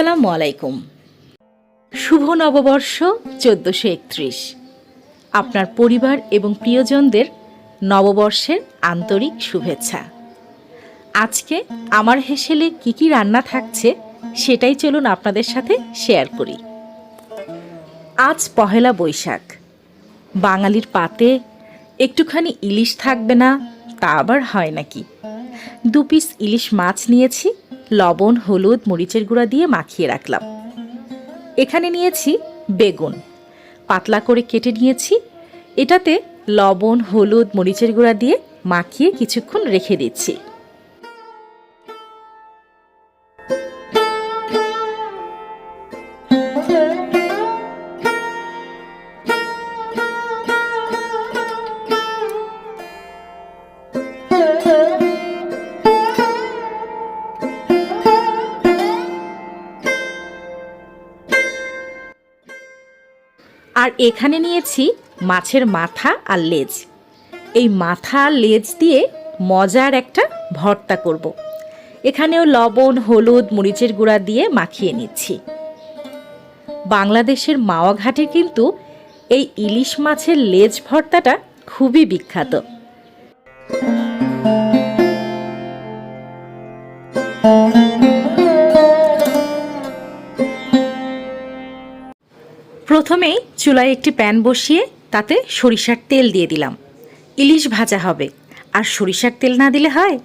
আসসালামু আলাইকুম। শুভ নববর্ষ চোদ্দোশো একত্রিশ। আপনার পরিবার এবং প্রিয়জনদের নববর্ষের আন্তরিক শুভেচ্ছা। আজকে আমার হেসেলে কি কি রান্না থাকছে সেটাই চলুন আপনাদের সাথে শেয়ার করি। আজ পহেলা বৈশাখ। বাঙালির পাতে একটুখানি ইলিশ থাকবে না, তা আবার হয় নাকি? দু পিস ইলিশ মাছ নিয়েছি লবণ, হলুদ, মরিচের গুঁড়া দিয়ে মাখিয়ে রাখলাম। এখানে নিয়েছি বেগুন। পাতলা করে কেটে নিয়েছি। এটাতে লবণ, হলুদ, মরিচের গুঁড়া দিয়ে মাখিয়ে কিছুক্ষণ রেখে দিচ্ছি। আর এখানে নিয়েছি মাছের মাথা আর লেজ। এই মাথা আর লেজ দিয়ে মজার একটা ভর্তা করব। এখানেও লবণ, হলুদ, মরিচের গুঁড়া দিয়ে মাখিয়ে নিচ্ছি। বাংলাদেশের মাওয়া ঘাটে কিন্তু এই ইলিশ মাছের লেজ ভর্তাটা খুবই বিখ্যাত। প্রথমেই চুলায় একটি প্যান বসিয়ে তাতে সরিষার তেল দিয়ে দিলাম। ইলিশ ভাজা হবে। আর সরিষার তেল না দিলে হয়?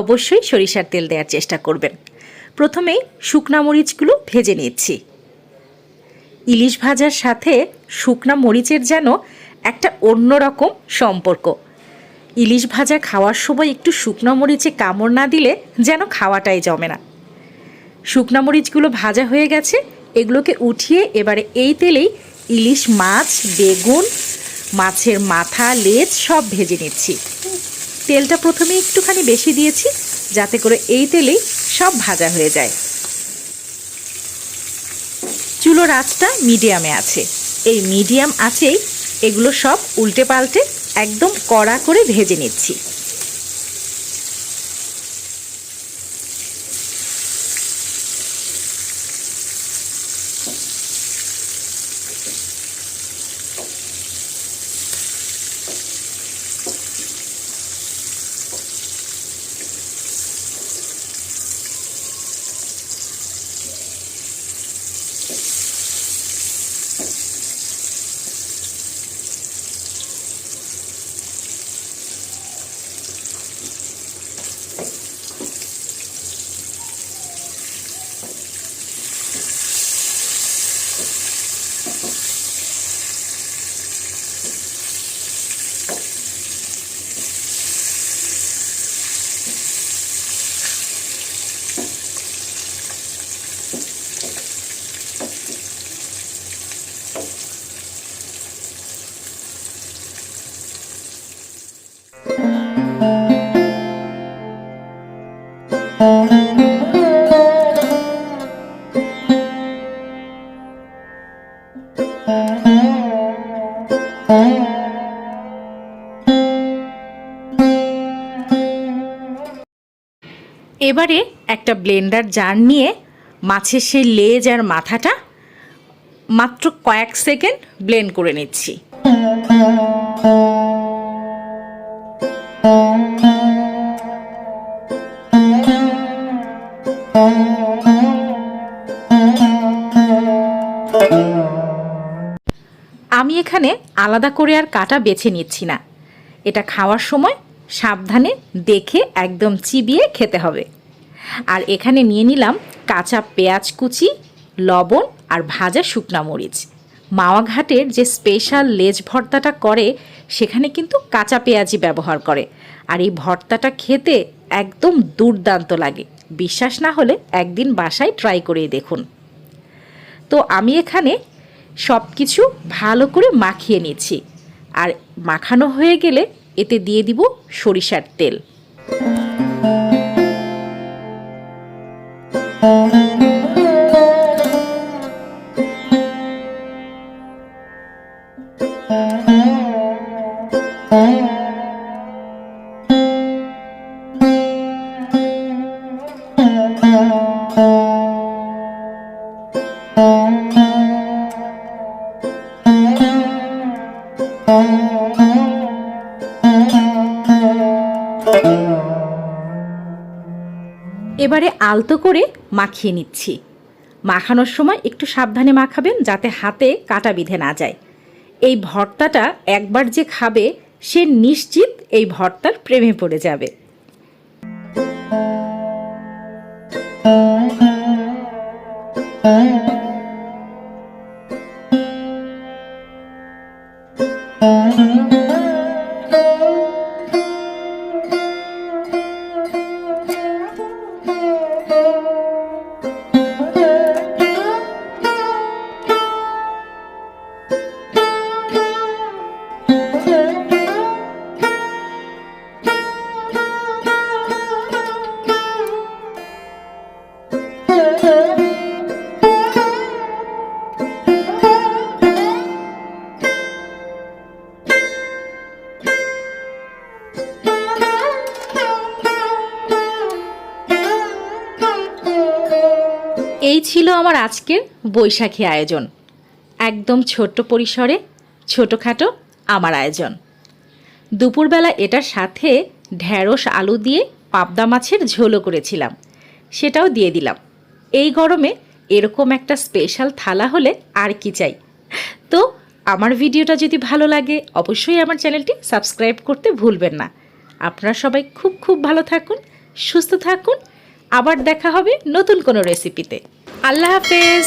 অবশ্যই সরিষার তেল দেওয়ার চেষ্টা করবেন। প্রথমেই শুকনা মরিচগুলো ভেজে নিচ্ছি। ইলিশ ভাজার সাথে শুকনা মরিচের যেন একটা অন্যরকম সম্পর্ক। ইলিশ ভাজা খাওয়ার সময় একটু শুকনো মরিচে কামড় না দিলে যেন খাওয়াটাই জমে না। শুকনা মরিচগুলো ভাজা হয়ে গেছে এগুলোকে উঠিয়ে এবারে এই তেলেই ইলিশ মাছ, বেগুন, মাছের মাথা, লেজ সব ভেজে নিচ্ছি। তেলটা প্রথমে একটুখানি বেশি দিয়েছি, যাতে করে এই তেলেই সব ভাজা হয়ে যায়। চুলোর আঁচটা মিডিয়ামে আছে। এই মিডিয়াম আছেই এগুলো সব উল্টে পাল্টে একদম কড়া করে ভেজে নিচ্ছি। এবারে একটা ব্লেন্ডার জার নিয়ে মাছের সেই লেজ আর মাথাটা মাত্র কয়েক সেকেন্ড ব্লেন্ড করে নিচ্ছি। এখানে আলাদা করে আর কাটা বেছে নিচ্ছি না। এটা খাওয়ার সময় সাবধানে দেখে একদম চিবিয়ে খেতে হবে। আর এখানে নিয়ে নিলাম কাঁচা পেঁয়াজ কুচি, লবণ আর ভাজা শুকনা মরিচ। মাওয়াঘাটের যে স্পেশাল লেজ ভর্তাটা করে, সেখানে কিন্তু কাঁচা পেঁয়াজই ব্যবহার করে। আর এই ভর্তাটা খেতে একদম দুর্দান্ত লাগে। বিশ্বাস না হলে একদিন বাসায় ট্রাই করে দেখুন। তো আমি এখানে সব কিছু ভালো করে মাখিয়ে নিয়েছি আর মাখানো হয়ে গেলে এতে দিয়ে দিব সরিষার তেল। এবারে আলতো করে মাখিয়ে নিচ্ছি। মাখানোর সময় একটু সাবধানে মাখাবেন যাতে হাতে কাটা বিধে না যায়। এই ভর্তাটা একবার যে খাবে, সে নিশ্চিত এই ভর্তার প্রেমে পড়ে যাবে। Yeah. এই ছিল আমার আজকের বৈশাখী আয়োজন। একদম ছোট্ট পরিসরে, ছোটোখাটো আমার আয়োজন। দুপুরবেলা এটার সাথে ঢ্যাঁড়স আলু দিয়ে পাবদা মাছের ঝোলও করেছিলাম। সেটাও দিয়ে দিলাম। এই গরমে এরকম একটা স্পেশাল থালা হলে আর কি চাই? তো আমার ভিডিওটা যদি ভালো লাগে, অবশ্যই আমার চ্যানেলটি সাবস্ক্রাইব করতে ভুলবেন না। আপনারা সবাই খুব খুব ভালো থাকুন, সুস্থ থাকুন আবার দেখা হবে নতুন কোনো রেসিপিতে আল্লাহ হাফেজ।